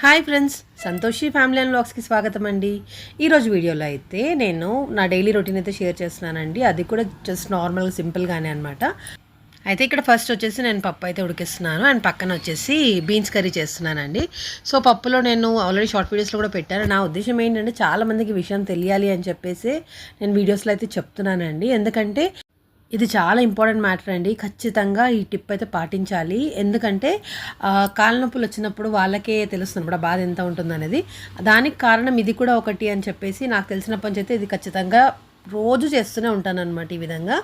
Hi friends Santoshi family and బ్లాగ్స్కి స్వాగతం అండి. ఈరోజు వీడియోలో అయితే నేను నా డైలీ రొటీన్ అయితే షేర్ చేస్తున్నానండి. అది కూడా జస్ట్ నార్మల్గా సింపుల్గానే అనమాట అయితే ఇక్కడ ఫస్ట్ వచ్చేసి నేను పప్పు అయితే ఉడికిస్తున్నాను. అండ్ పక్కన వచ్చేసి బీన్స్ కర్రీ చేస్తున్నానండి. సో పప్పులో నేను ఆల్రెడీ షార్ట్ వీడియోస్లో కూడా పెట్టాను. నా ఉద్దేశం ఏంటంటే చాలామందికి విషయం తెలియాలి అని చెప్పేసి నేను వీడియోస్లో అయితే చెప్తున్నానండి. ఎందుకంటే ఇది చాలా ఇంపార్టెంట్ మ్యాటర్ అండి. ఖచ్చితంగా ఈ టిప్ అయితే పాటించాలి. ఎందుకంటే కాళ్ళనొప్పులు కాళ్ళ నొప్పులు వచ్చినప్పుడు వాళ్ళకే తెలుస్తుంది ఇప్పుడు బాధ ఎంత ఉంటుందనేది. దానికి కారణం ఇది కూడా ఒకటి అని చెప్పేసి నాకు తెలిసిన నుంచి ఇది ఖచ్చితంగా రోజు చేస్తూనే ఉంటాను అనమాట ఈ విధంగా.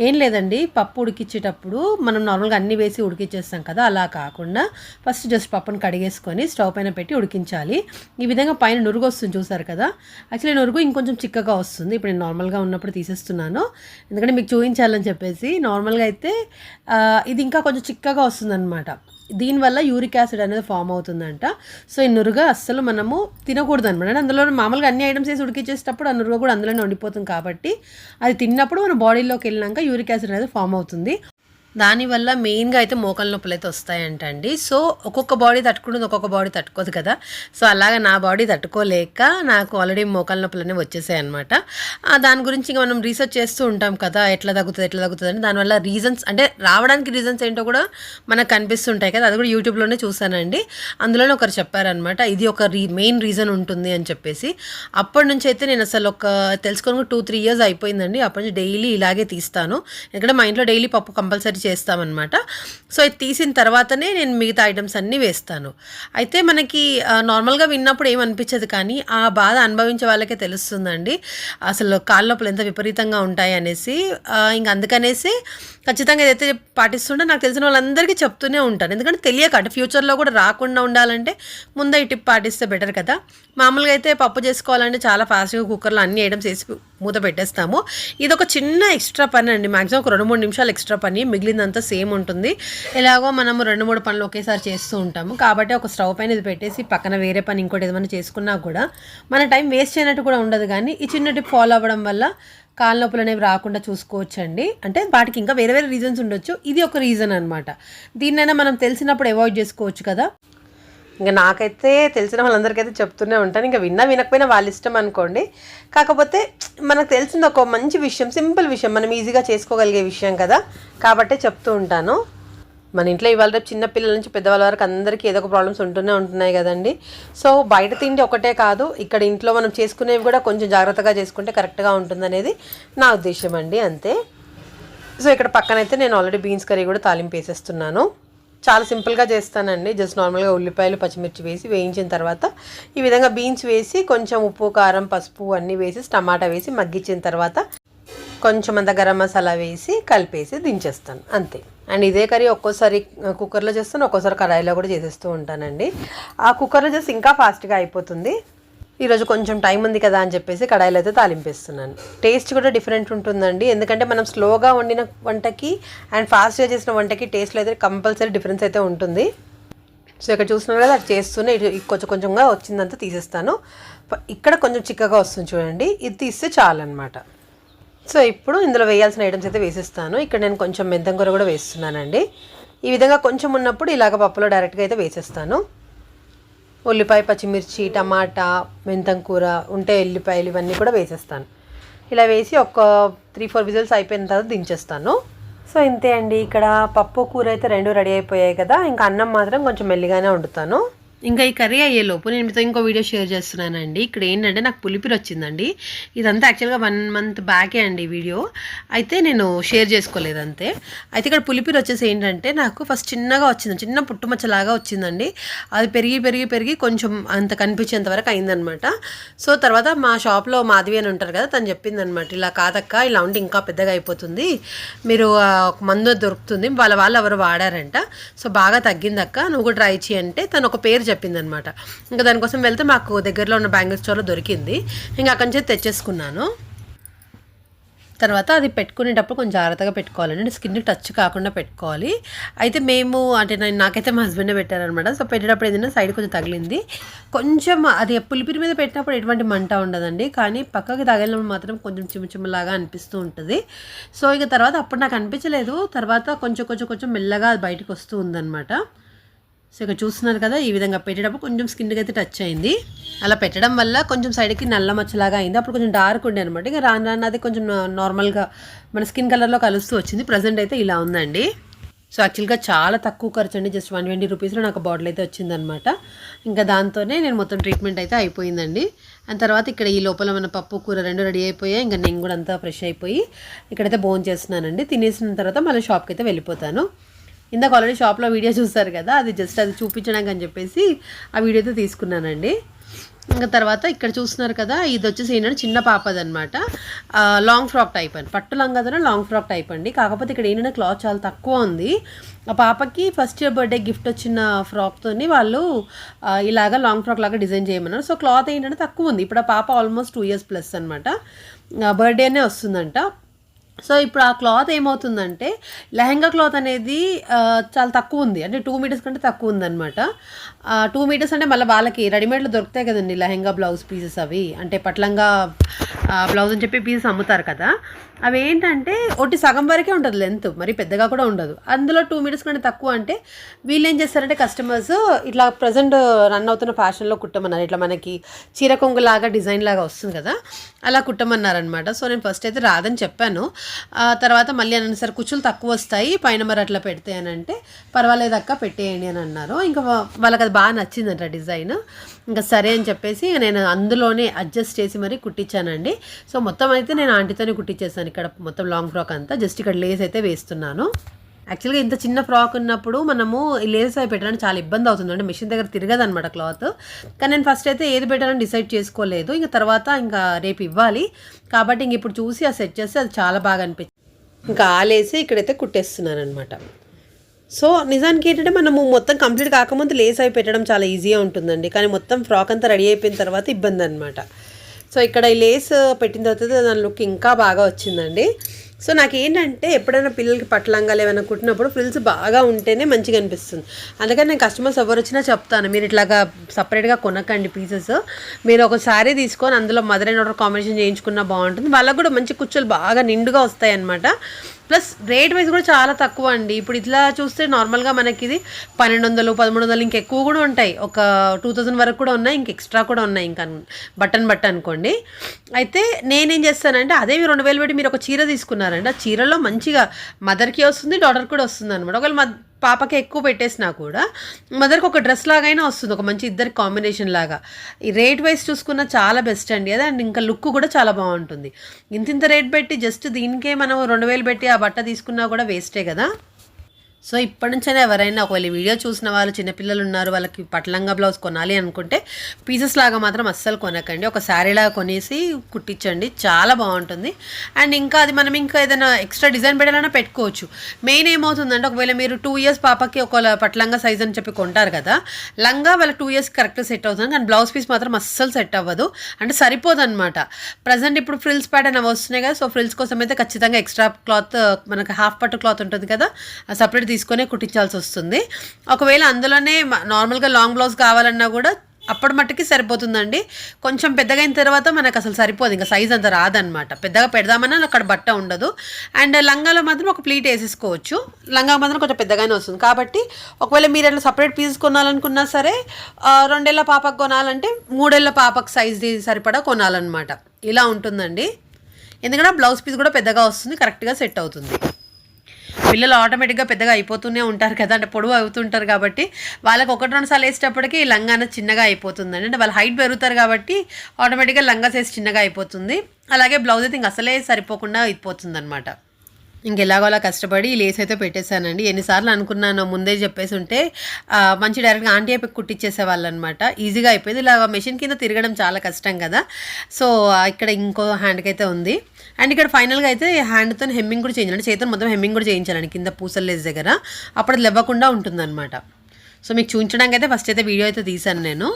ఏం లేదండి పప్పు ఉడికించేటప్పుడు మనం నార్మల్గా అన్ని వేసి ఉడికిచ్చేస్తాం కదా అలా కాకుండా ఫస్ట్ జస్ట్ పప్పును కడిగేసుకొని స్టవ్ పైన పెట్టి ఉడికించాలి. ఈ విధంగా పైన నురుగు వస్తుంది చూసారు కదా? యాక్చువల్లీ నురుగు ఇంకొంచెం చిక్కగా వస్తుంది. ఇప్పుడు నేను నార్మల్గా ఉన్నప్పుడు తీసేస్తున్నాను. ఎందుకంటే మీకు చూపించాలని చెప్పేసి నార్మల్గా అయితే ఇది ఇంకా కొంచెం చిక్కగా వస్తుందన్నమాట. దీనివల్ల యూరిక్ యాసిడ్ అనేది ఫామ్ అవుతుందంట. సో ఈ నురుగ అస్సలు మనము తినకూడదు అనమాట. అంటే అందులో మామూలుగా అన్ని ఐటమ్స్ వేసి ఉడికిచ్చేటప్పుడు ఆ నురుగ కూడా అందులోనే ఉండిపోతుంది కాబట్టి అది తిన్నప్పుడు మన బాడీలోకి వెళ్ళినాక యూరిక్ యాసిడ్ అనేది ఫామ్ అవుతుంది. దానివల్ల మెయిన్గా అయితే మోకాల నొప్పులు అయితే వస్తాయంటండి. సో ఒక్కొక్క బాడీ తట్టుకుంటుంది ఒక్కొక్క బాడీ తట్టుకోదు కదా. సో అలాగా నా బాడీ తట్టుకోలేక నాకు ఆల్రెడీ మోకాల నొప్పులు అనేవి వచ్చేసాయి అనమాట దాని గురించి ఇంకా మనం రీసెర్చ్ చేస్తూ ఉంటాం కదా ఎట్లా తగ్గుతుంది ఎట్లా తగ్గుతుంది అని. దానివల్ల రీజన్స్ అంటే రావడానికి రీజన్స్ ఏంటో కూడా మనకు కనిపిస్తుంటాయి కదా. అది కూడా యూట్యూబ్లోనే చూసానండి అందులోనే ఒకరు చెప్పారనమాట ఇది ఒక రీ మెయిన్ రీజన్ ఉంటుంది అని చెప్పేసి. అప్పటి నుంచి అయితే నేను అసలు ఒక తెలుసుకొని టూ త్రీ ఇయర్స్ అయిపోయిందండి. అప్పటి నుంచి డైలీ ఇలాగే తీస్తాను. ఎందుకంటే మా ఇంట్లో డైలీ పప్పు కంపల్సరీ చేస్తామన్నమాట. సో ఇది తీసిన తర్వాతనే నేను మిగతా ఐటమ్స్ అన్నీ వేస్తాను. అయితే మనకి నార్మల్గా విన్నప్పుడు ఏమనిపించదు కానీ ఆ బాధ అనుభవించే వాళ్ళకే తెలుస్తుందండి. అసలు కాళ్ళలోపల ఎంత విపరీతంగా ఉంటాయి అనేసి ఇంక అందుకనేసి ఖచ్చితంగా ఏదైతే పాటిస్తుంటే నాకు తెలిసిన వాళ్ళందరికీ చెప్తూనే ఉంటాను. ఎందుకంటే తెలియక అంటే ఫ్యూచర్లో కూడా రాకుండా ఉండాలంటే ముందే ఈ టిప్ పాటిస్తే బెటర్ కదా. మామూలుగా అయితే పప్పు చేసుకోవాలంటే చాలా ఫాస్ట్గా కుక్కర్లో అన్ని ఐటమ్స్ వేసి మూత పెట్టేస్తాము ఇది ఒక చిన్న ఎక్స్ట్రా పని అండి. మాక్సిమం ఒక రెండు మూడు నిమిషాలు ఎక్స్ట్రా పని. మిగిలిందంతా సేమ్ ఉంటుంది. ఎలాగో మనము రెండు మూడు పనులు ఒకేసారి చేస్తూ ఉంటాము. కాబట్టి ఒక స్టవ్ పైన ఇది పెట్టేసి పక్కన వేరే పని ఇంకోటి ఏదైనా చేసుకున్నా కూడా మన టైం వేస్ట్ చేయనట్టు కూడా ఉండదు. కానీ ఈ చిన్న టిప్ ఫాలో అవ్వడం వల్ల కాళ్ళ నొప్పులు అనేవి రాకుండా చూసుకోవచ్చండి. అంటే వాటికి ఇంకా వేరే వేరే రీజన్స్ ఉండొచ్చు. ఇది ఒక రీజన్ అనమాట దీన్నైనా మనం తెలిసినప్పుడు అవాయిడ్ చేసుకోవచ్చు కదా. ఇంకా నాకైతే తెలిసిన వాళ్ళందరికైతే చెప్తూనే ఉంటాను. ఇంకా విన్నా వినకపోయినా వాళ్ళ ఇష్టం అనుకోండి. కాకపోతే మనకు తెలిసింది ఒక మంచి విషయం సింపుల్ విషయం మనం ఈజీగా చేసుకోగలిగే విషయం కదా. కాబట్టే చెప్తూ ఉంటాను. మన ఇంట్లో ఇవాళ రేపు చిన్న పిల్లల నుంచి పెద్దవాళ్ళ వరకు అందరికీ ఏదో ఒక ప్రాబ్లమ్స్ ఉంటూనే ఉంటున్నాయి కదండి. సో బయట తిండి ఒకటే కాదు ఇక్కడ ఇంట్లో మనం చేసుకునేవి కూడా కొంచెం జాగ్రత్తగా చేసుకుంటే కరెక్ట్గా ఉంటుందనేది నా ఉద్దేశం అండి అంతే. సో ఇక్కడ పక్కనైతే నేను ఆల్రెడీ బీన్స్ కర్రీ కూడా తాలింపు వేసేస్తున్నాను. చాలా సింపుల్గా చేస్తానండి. జస్ట్ నార్మల్గా ఉల్లిపాయలు పచ్చిమిర్చి వేసి వేయించిన తర్వాత ఈ విధంగా బీన్స్ వేసి కొంచెం ఉప్పు కారం పసుపు అన్నీ వేసి టమాటా వేసి మగ్గించిన తర్వాత కొంచెం అంత గరం మసాలా వేసి కలిపేసి దించేస్తాను. అంతే. అండ్ ఇదే కర్రీ ఒక్కోసారి కుక్కర్లో చేస్తాను ఒక్కోసారి కడాయిలో కూడా చేసేస్తూ ఉంటానండి. ఆ కుక్కర్లో చేసి ఇంకా ఫాస్ట్గా అయిపోతుంది. ఈరోజు కొంచెం టైం ఉంది కదా అని చెప్పేసి కడాయిలో అయితే తాలింపేస్తున్నాను. టేస్ట్ కూడా డిఫరెంట్ ఉంటుందండి. ఎందుకంటే మనం స్లోగా వండిన వంటకి అండ్ ఫాస్ట్గా చేసిన వంటకి టేస్ట్లో అయితే కంపల్సరీ డిఫరెన్స్ అయితే ఉంటుంది. సో ఇక్కడ చూస్తున్నారు కదా అది చేస్తూనే కొంచెం కొంచెంగా వచ్చిందంతా తీసేస్తాను. ఇక్కడ కొంచెం చిక్కగా వస్తుంది చూడండి. ఇది తీస్తే చాలన్నమాట. సో ఇప్పుడు ఇందులో వేయాల్సిన ఐటమ్స్ అయితే వేసేస్తాను. ఇక్కడ నేను కొంచెం మెంతం కూర కూడా వేస్తున్నానండి. ఈ విధంగా కొంచెం ఉన్నప్పుడు ఇలాగ పప్పులో డైరెక్ట్గా అయితే వేసేస్తాను. ఉల్లిపాయ పచ్చిమిర్చి టమాటా మెంతం కూర ఉంటే ఎల్లిపాయలు ఇవన్నీ కూడా వేసేస్తాను. ఇలా వేసి ఒక త్రీ ఫోర్ విజిల్స్ అయిపోయిన తర్వాత దించేస్తాను. సో ఇంతే అండి. ఇక్కడ పప్పు కూర అయితే రెండు రెడీ అయిపోయాయి కదా. ఇంకా అన్నం మాత్రం కొంచెం మెల్లిగానే వండుతాను. ఇంకా ఈ కర్రీ అయ్యేలోపు నేను మీతో ఇంకో వీడియో షేర్ చేస్తున్నానండి. ఇక్కడ ఏంటంటే నాకు పులిపిరి వచ్చిందండి. ఇదంతా యాక్చువల్గా వన్ మంత్ బ్యాకే అండి ఈ వీడియో. అయితే నేను షేర్ చేసుకోలేదు అంతే అయితే ఇక్కడ పులిపిరి వచ్చేసి ఏంటంటే నాకు ఫస్ట్ చిన్నగా వచ్చింది. చిన్న పుట్టుమచ్చలాగా వచ్చిందండి. అది పెరిగి పెరిగి పెరిగి కొంచెం అంత కనిపించేంత వరకు అయిందనమాట. సో తర్వాత మా షాప్లో మాధవి అని ఉంటారు కదా తను చెప్పిందనమాట ఇలా కాదక్క ఇలా ఉంటే ఇంకా పెద్దగా అయిపోతుంది. మీరు ఒక మందు దొరుకుతుంది. వాళ్ళ వాళ్ళు ఎవరు వాడారంట. సో బాగా తగ్గిందక్క. నువ్వు కూడా ట్రై చేయంటే అంటే తను ఒక పేరు చెప్పిందనమాట. ఇంకా దానికోసం వెళ్తే మాకు దగ్గరలో ఉన్న బ్యాంగిల్ స్టోర్లో దొరికింది. ఇంకా అక్కడి నుంచి తెచ్చేసుకున్నాను. తర్వాత అది పెట్టుకునేటప్పుడు కొంచెం జాగ్రత్తగా పెట్టుకోవాలండి. స్కిన్ టచ్ కాకుండా పెట్టుకోవాలి. అయితే మేము అంటే నేను నాకైతే మా హస్బెండ్ పెట్టారనమాట. సో పెట్టేటప్పుడు ఏదైనా సైడ్ కొంచెం తగిలింది. కొంచెం అది పులిపిరి మీద పెట్టినప్పుడు ఎటువంటి మంట ఉండదండి. కానీ పక్కకి తగిలినప్పుడు మాత్రం కొంచెం చిమ్మచిమ్మలాగా అనిపిస్తూ ఉంటుంది. సో ఇక తర్వాత అప్పుడు నాకు అనిపించలేదు. తర్వాత కొంచెం కొంచెం కొంచెం మెల్లగా అది బయటకు వస్తూ ఉందన్నమాట సో ఇక్కడ చూస్తున్నారు కదా ఈ విధంగా పెట్టేటప్పుడు కొంచెం స్కిన్కి అయితే టచ్ అయింది. అలా పెట్టడం వల్ల కొంచెం సైడ్కి నల్ల మచ్చలాగా అయింది. అప్పుడు కొంచెం డార్క్ ఉండే అనమాట ఇంకా రాను రాను అది కొంచెం నార్మల్గా మన స్కిన్ కలర్లో కలుస్తూ వచ్చింది. ప్రజెంట్ అయితే ఇలా ఉందండి. సో యాక్చువల్గా చాలా తక్కువ ఖర్చు అండి. జస్ట్ వన్ ట్వంటీ రూపీస్లో నాకు బాటిల్ అయితే వచ్చిందనమాట ఇంకా దాంతోనే నేను మొత్తం ట్రీట్మెంట్ అయితే అయిపోయిందండి. అండ్ తర్వాత ఇక్కడ ఈ లోపల మన పప్పు కూర రెండు రెడీ అయిపోయాయి. ఇంకా నేను కూడా అంతా ఫ్రెష్ అయిపోయి ఇక్కడైతే భోజనం చేస్తున్నానండి. తినేసిన తర్వాత మళ్ళీ షాప్కి అయితే వెళ్ళిపోతాను. ఇందాక ఆల్రెడీ షాప్లో వీడియో చూస్తారు కదా అది జస్ట్ అది చూపించడానికి అని చెప్పేసి ఆ వీడియోతో తీసుకున్నానండి. ఇంకా తర్వాత ఇక్కడ చూస్తున్నారు కదా ఇది వచ్చేసి ఏంటంటే చిన్న పాపది అనమాట లాంగ్ ఫ్రాక్ టైప్ అండి. పట్టు లంగాదన లాంగ్ ఫ్రాక్ టైప్ అండి. కాకపోతే ఇక్కడ ఏంటంటే క్లాత్ చాలా తక్కువ ఉంది. ఆ పాపకి ఫస్ట్ ఇయర్ బర్త్డే గిఫ్ట్ వచ్చిన ఫ్రాక్తోని వాళ్ళు ఇలాగ ఇలాగా లాంగ్ ఫ్రాక్ లాగా డిజైన్ చేయమన్నారు. సో క్లాత్ ఏంటంటే తక్కువ ఉంది. ఇప్పుడు ఆ పాప ఆల్మోస్ట్ టూ ఇయర్స్ ప్లస్ అనమాట బర్త్డేనే వస్తుందంట. సో ఇప్పుడు ఆ క్లాత్ ఏమవుతుందంటే లెహంగా క్లాత్ అనేది చాలా తక్కువ ఉంది. అంటే టూ మీటర్స్ కంటే తక్కువ ఉందన్నమాట. టూ మీటర్స్ అంటే మళ్ళీ వాళ్ళకి రెడీమేడ్లో దొరుకుతాయి కదండి లెహెంగా బ్లౌజ్ పీసెస్ అవి. అంటే పట్లంగా బ్లౌజ్ అని చెప్పి పీసెస్ అమ్ముతారు కదా. అవి ఏంటంటే ఒకటి సగం వరకే ఉంటుంది లెంత్ మరి పెద్దగా కూడా ఉండదు. అందులో టూ మీటర్స్ కంటే తక్కువ అంటే వీళ్ళు ఏం చేస్తారంటే కస్టమర్స్ ఇట్లా ప్రజెంట్ రన్ అవుతున్న ఫ్యాషన్లో కుట్టమన్నారు. ఇట్లా మనకి చీర కొంగులాగా డిజైన్ లాగా వస్తుంది కదా. అలా కుట్టమన్నారనమాట సో నేను ఫస్ట్ అయితే రాదని చెప్పాను. తర్వాత మళ్ళీ అన్నాను సార్ కుచ్చులు తక్కువ వస్తాయి. పైన మరి అట్లా పెడితే అని అంటే పర్వాలేదు అక్క పెట్టేయండి అని అన్నారు. ఇంకా వాళ్ళకి అది బాగా నచ్చిందంట డిజైన్. ఇంకా సరే అని చెప్పేసి నేను అందులోనే అడ్జస్ట్ చేసి మరి కుట్టించానండి. సో మొత్తం అయితే నేను ఆంటీతోనే కుట్టించేసాను ఇక్కడ మొత్తం లాంగ్ ఫ్రాక్ అంతా. జస్ట్ ఇక్కడ లేస్ అయితే వేస్తున్నాను. యాక్చువల్గా ఇంత చిన్న ఫ్రాక్ ఉన్నప్పుడు మనము లేస్ అవి పెట్టడానికి చాలా ఇబ్బంది అవుతుంది. అంటే మిషన్ దగ్గర తిరగదు అనమాట క్లాత్ కానీ నేను ఫస్ట్ అయితే ఏది పెట్టాలని డిసైడ్ చేసుకోలేదు. ఇంకా తర్వాత ఇంకా రేపు ఇవ్వాలి. కాబట్టి ఇంక ఇప్పుడు చూసి ఆ సెట్ చేస్తే అది చాలా బాగా అనిపించింది. ఇంకా ఆలేసి ఇక్కడైతే కుట్టేస్తున్నాను అనమాట సో నిజానికి ఏంటంటే మనము మొత్తం కంప్లీట్ కాకముందు లేస్ అవి పెట్టడం చాలా ఈజీగా ఉంటుందండి. కానీ మొత్తం ఫ్రాక్ అంతా రెడీ అయిపోయిన తర్వాత ఇబ్బంది అనమాట సో ఇక్కడ ఈ లేస్ పెట్టిన తర్వాత దాని లుక్ ఇంకా బాగా వచ్చిందండి. సో నాకు ఏంటంటే ఎప్పుడైనా పిల్లలకి పట్లంగాలు ఏమైనా కుట్టినప్పుడు ఫ్రిల్స్ బాగా ఉంటేనే మంచిగా అనిపిస్తుంది. అందుకని నేను కస్టమర్స్ ఎవరు వచ్చినా చెప్తాను మీరు ఇట్లాగా సపరేట్గా కొనకండి పీసెస్ మీరు ఒక శారీ తీసుకొని అందులో మదర్ అండ్ ఆర్డర్ కాంబినేషన్ చేయించుకున్నా బాగుంటుంది. వాళ్ళకు కూడా మంచి కుచ్చులు బాగా నిండుగా వస్తాయి అనమాట ప్లస్ రేట్ వైజ్ కూడా చాలా తక్కువ అండి. ఇప్పుడు ఇట్లా చూస్తే నార్మల్గా మనకి ఇది పన్నెండు వందలు పదమూడు వందలు ఇంకెక్కువ కూడా ఉంటాయి. ఒక టూ థౌజండ్ వరకు కూడా ఉన్నాయి ఇంక ఎక్స్ట్రా కూడా ఉన్నాయి ఇంకా బటన్ బట్ట అనుకోండి. అయితే నేనేం చేస్తానంటే అదే మీరు రెండు వేలు పెట్టి మీరు ఒక చీర తీసుకున్నారండి ఆ చీరలో మంచిగా మదర్కి వస్తుంది డాటర్ కూడా వస్తుంది అనమాట ఒకవేళ పాపకి ఎక్కువ పెట్టేసినా కూడా మదర్కి ఒక డ్రెస్ లాగైనా వస్తుంది ఒక మంచి ఇద్దరి కాంబినేషన్ లాగా. ఈ రేట్ వైస్ చూసుకున్న చాలా బెస్ట్ అండి అది అండ్ ఇంకా లుక్ కూడా చాలా బాగుంటుంది. ఇంత ఇంత రేట్ పెట్టి జస్ట్ దీనికే మనం రెండు వేలు పెట్టి ఆ బట్ట తీసుకున్నా కూడా వేస్టే కదా? సో ఇప్పటి నుంచైనా ఎవరైనా ఒకవేళ వీడియో చూసిన వాళ్ళు చిన్నపిల్లలు ఉన్నారు వాళ్ళకి పట్లంగా బ్లౌజ్ కొనాలి అనుకుంటే పీసెస్ లాగా మాత్రం అస్సలు కొనకండి. ఒక శారీ లాగా కొనేసి కుట్టించండి. చాలా బాగుంటుంది. అండ్ ఇంకా అది మనం ఇంకా ఏదైనా ఎక్స్ట్రా డిజైన్ పెట్టాలన్నా పెట్టుకోవచ్చు. మెయిన్ ఏమవుతుందంటే ఒకవేళ మీరు టూ ఇయర్స్ పాపకి ఒక పట్లంగా సైజ్ అని చెప్పి కొంటారు కదా లంగా వాళ్ళ టూ ఇయర్స్ కరెక్ట్ సెట్ అవుతుంది. కానీ బ్లౌజ్ పీస్ మాత్రం అస్సలు సెట్ అవ్వదు. అంటే సరిపోదు అనమాట ప్రజెంట్ ఇప్పుడు ఫ్రిల్స్ ప్యాటర్న్ అవి వస్తున్నాయి కదా సో ఫ్రిల్స్ కోసం అయితే ఖచ్చితంగా ఎక్స్ట్రా క్లాత్ మనకి హాఫ్ పట్టు క్లాత్ ఉంటుంది కదా సపరేట్ తీసుకొనే కుట్టించాల్సి వస్తుంది. ఒకవేళ అందులోనే నార్మల్గా లాంగ్ బ్లౌజ్ కావాలన్నా కూడా అప్పటి మట్టుకి సరిపోతుందండి. కొంచెం పెద్దగా అయిన తర్వాత మనకు అసలు సరిపోదు. ఇంకా సైజ్ అంత రాదనమాట పెద్దగా పెడదామన్నా అక్కడ బట్ట ఉండదు. అండ్ లంగాలో మాత్రం ఒక ప్లీట్ వేసేసుకోవచ్చు. లంగా మాత్రం కొంచెం పెద్దగానే వస్తుంది. కాబట్టి ఒకవేళ మీరు అట్లా సపరేట్ పీసెస్ కొనాలనుకున్నా సరే రెండేళ్ళ పాపకు కొనాలంటే మూడేళ్ళ పాపకు సైజ్ సరిపడా కొనాలన్నమాట. ఇలా ఉంటుందండి. ఎందుకంటే బ్లౌజ్ పీస్ కూడా పెద్దగా వస్తుంది. కరెక్ట్గా సెట్ అవుతుంది. పిల్లలు ఆటోమేటిక్గా పెద్దగా అయిపోతూనే ఉంటారు కదా అంటే పొడవు అవుతుంటారు కాబట్టి వాళ్ళకి ఒకటి రెండు సార్లు వేసేటప్పటికి లంగాన చిన్నగా అయిపోతుందండి. అంటే వాళ్ళు హైట్ పెరుగుతారు కాబట్టి ఆటోమేటిక్గా లంగా సైజ్ చిన్నగా అయిపోతుంది. అలాగే బ్లౌజ్ అయితే ఇంక అసలే సరిపోకుండా అయిపోతుంది అనమాట ఇంకెలాగోలా కష్టపడి లేస్ అయితే పెట్టేశానండి. ఎన్నిసార్లు అనుకున్నాను ముందే చెప్పేసి ఉంటే మంచి డైరెక్ట్గా ఆంటీ అయిపోయి కుట్టించేసేవాళ్ళు అనమాట ఈజీగా అయిపోయింది. ఇలా మెషిన్ కింద తిరగడం చాలా కష్టం కదా. సో ఇక్కడ ఇంకో హ్యాండ్కి అయితే ఉంది. అండ్ ఇక్కడ ఫైనల్గా అయితే హ్యాండ్తో హెమ్మింగ్ కూడా చేయించాలి చేతితో మొత్తం హెమ్మింగ్ కూడా చేయించాలండి కింద పూసలు లేస్ దగ్గర. అప్పుడు లెవ్వకుండా ఉంటుందన్నమాట. సో మీకు చూపించడానికి అయితే ఫస్ట్ అయితే వీడియో అయితే తీశాను నేను.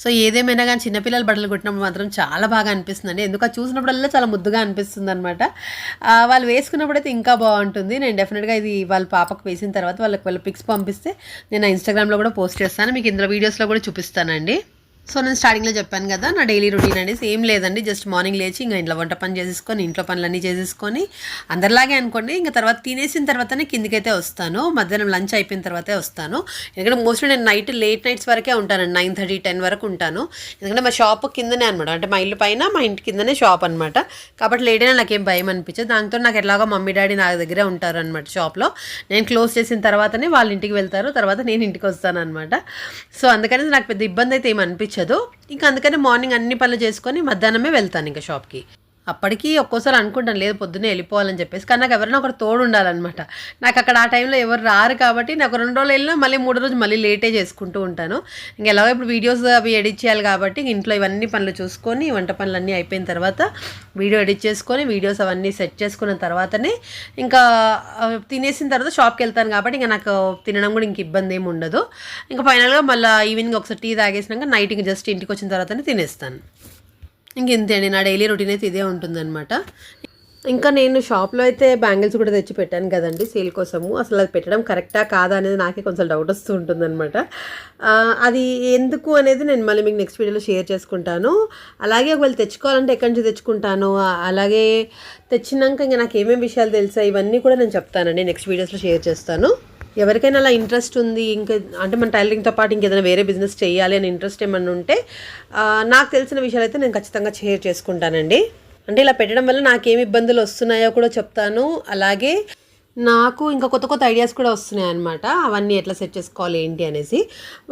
సో ఏదేమైనా కానీ చిన్నపిల్లలు బట్టలు కుట్టినప్పుడు మాత్రం చాలా బాగా అనిపిస్తుందండి. ఎందుకు? చూసినప్పుడల్లా చాలా ముద్దుగా అనిపిస్తుంది అనమాట వాళ్ళు వేసుకున్నప్పుడు అయితే ఇంకా బాగుంటుంది. నేను డెఫినెట్గా ఇది వాళ్ళ పాపకు వేసిన తర్వాత వాళ్ళకి వాళ్ళ పిక్స్ పంపిస్తే నేను ఇన్స్టాగ్రామ్లో కూడా పోస్ట్ చేస్తాను. మీకు ఇందులో వీడియోస్లో కూడా చూపిస్తానండి. సో నేను స్టార్టింగ్లో చెప్పాను కదా నా డైలీ రొటీన్ అనేసి ఏం లేదండి. జస్ట్ మార్నింగ్ లేచి ఇంకా ఇంట్లో వంట పని చేసేసుకొని ఇంట్లో పనులన్నీ చేసేసుకొని అందరిలాగే అనుకోండి. ఇంకా తర్వాత తినేసిన తర్వాతనే కిందికైతే వస్తాను. మధ్యాహ్నం లంచ్ అయిపోయిన తర్వాతే వస్తాను. ఎందుకంటే మోస్ట్లీ నేను నైట్ లేట్ నైట్స్ వరకే ఉంటానండి. నైన్ థర్టీ టెన్ వరకు ఉంటాను. ఎందుకంటే మా షాప్ కిందనే అనమాట అంటే మా ఇల్లు పైన మా ఇంటి కిందనే షాప్ అనమాట కాబట్టి లేట్ అయినా నాకేం భయం అనిపించదు. దాంతో నాకు ఎలాగో మమ్మీ డాడీ నా దగ్గరే ఉంటారు అనమాట షాప్లో నేను క్లోజ్ చేసిన తర్వాతనే వాళ్ళ ఇంటికి వెళ్తారు. తర్వాత నేను ఇంటికి వస్తాను అనమాట సో అందుకని నాకు పెద్ద ఇబ్బంది అయితే ఏమి అనిపించదు ఇంకా అందుకని మార్నింగ్ అన్ని పనులు చేసుకొని మధ్యాహ్నమే వెళ్తాను ఇంకా షాప్కి అప్పటికి ఒక్కోసారి అనుకుంటాను లేదు పొద్దున్నే వెళ్ళిపోవాలని చెప్పేసి. కానీ నాకు ఎవరైనా ఒకరు తోడు ఉండాలన్నమాట. నాకు అక్కడ ఆ టైంలో ఎవరు రారు కాబట్టి నాకు రెండు రోజులు వెళ్ళినా మళ్ళీ మూడు రోజులు మళ్ళీ లేటే చేసుకుంటూ ఉంటాను. ఇంకా ఎలాగో ఇప్పుడు వీడియోస్ అవి ఎడిట్ చేయాలి కాబట్టి ఇంట్లో ఇవన్నీ పనులు చూసుకొని వంట పనులు అన్నీ అయిపోయిన తర్వాత వీడియో ఎడిట్ చేసుకొని వీడియోస్ అవన్నీ సెట్ చేసుకున్న తర్వాతనే ఇంకా తినేసిన తర్వాత షాప్కి వెళ్తాను కాబట్టి ఇంకా నాకు తినడం కూడా ఇంక ఇబ్బంది ఏమి ఉండదు. ఇంకా ఫైనల్గా మళ్ళీ ఈవినింగ్ ఒకసారి టీ తాగేసినాక నైట్ ఇంక జస్ట్ ఇంటికి వచ్చిన తర్వాతనే తినేస్తాను. ఇంతే అండి. నా డైలీ రొటీన్ అయితే ఇదే ఉంటుందన్నమాట. ఇంకా నేను షాప్లో అయితే బ్యాంగిల్స్ కూడా తెచ్చి పెట్టాను కదండి సేల్ కోసము. అసలు అది పెట్టడం కరెక్టా కాదా అనేది నాకే కొంచెం డౌట్ వస్తూ ఉంటుందన్నమాట. అది ఎందుకు అనేది నేను మళ్ళీ మీకు నెక్స్ట్ వీడియోలో షేర్ చేసుకుంటాను. అలాగే ఒకవేళ తెచ్చుకోవాలంటే ఎక్కడి నుంచి తెచ్చుకుంటాను? అలాగే తెచ్చినాక ఇంకా నాకు ఏమేమి విషయాలు తెలుసా? ఇవన్నీ కూడా నేను చెప్తానండి. నెక్స్ట్ వీడియోస్లో షేర్ చేస్తాను. ఎవరికైనా అలా ఇంట్రెస్ట్ ఉంది ఇంకా అంటే మన టైలరింగ్తో పాటు ఇంకేదైనా వేరే బిజినెస్ చేయాలి అని ఇంట్రెస్ట్ ఏమన్నా ఉంటే నాకు తెలిసిన విషయాలు అయితే నేను ఖచ్చితంగా షేర్ చేసుకుంటానండి. అంటే ఇలా పెట్టడం వల్ల నాకేం ఇబ్బందులు వస్తున్నాయో కూడా చెప్తాను. అలాగే నాకు ఇంకా కొత్త కొత్త ఐడియాస్ కూడా వస్తున్నాయి అనమాట అవన్నీ ఎట్లా సెట్ చేసుకోవాలి ఏంటి అనేసి.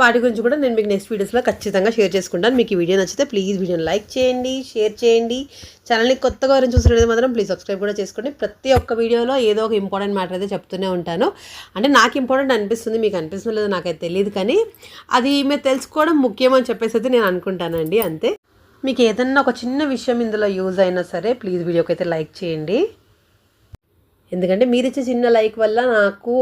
వాటి గురించి కూడా నేను మీకు నెక్స్ట్ వీడియోస్లో ఖచ్చితంగా షేర్ చేసుకుంటాను. మీకు ఈ వీడియో నచ్చితే ప్లీజ్ వీడియోని లైక్ చేయండి షేర్ చేయండి. ఛానల్ని కొత్తగా ఎవరైనా చూసినట్లయితే మాత్రం ప్లీజ్ సబ్స్క్రైబ్ కూడా చేసుకోండి. ప్రతి ఒక్క వీడియోలో ఏదో ఒక ఇంపార్టెంట్ మ్యాటర్ అయితే చెప్తూనే ఉంటాను. అంటే నాకు ఇంపార్టెంట్ అనిపిస్తుంది మీకు అనిపిస్తుందో నాకైతే తెలియదు కానీ అది మీరు తెలుసుకోవడం ముఖ్యం అని చెప్పేసి అయితే నేను అనుకుంటానండి అంతే. మీకు ఏదన్నా ఒక చిన్న విషయం ఇందులో యూజ్ అయినా సరే ప్లీజ్ వీడియోకి అయితే లైక్ చేయండి. ఎందుకంటే మీరు ఇచ్చే చిన్న లైక్ వల్ల నాకు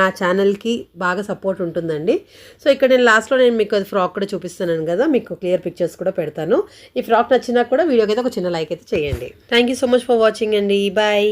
నా ఛానల్కి బాగా సపోర్ట్ ఉంటుందండి. సో ఇక్కడ నేను లాస్ట్లో నేను మీకు అది ఫ్రాక్ కూడా చూపిస్తున్నాను కదా మీకు క్లియర్ పిక్చర్స్ కూడా పెడతాను. ఈ ఫ్రాక్ నచ్చినా కూడా వీడియోకి అయితే ఒక చిన్న లైక్ అయితే చేయండి. Thank you so much for watching అండి. బాయ్.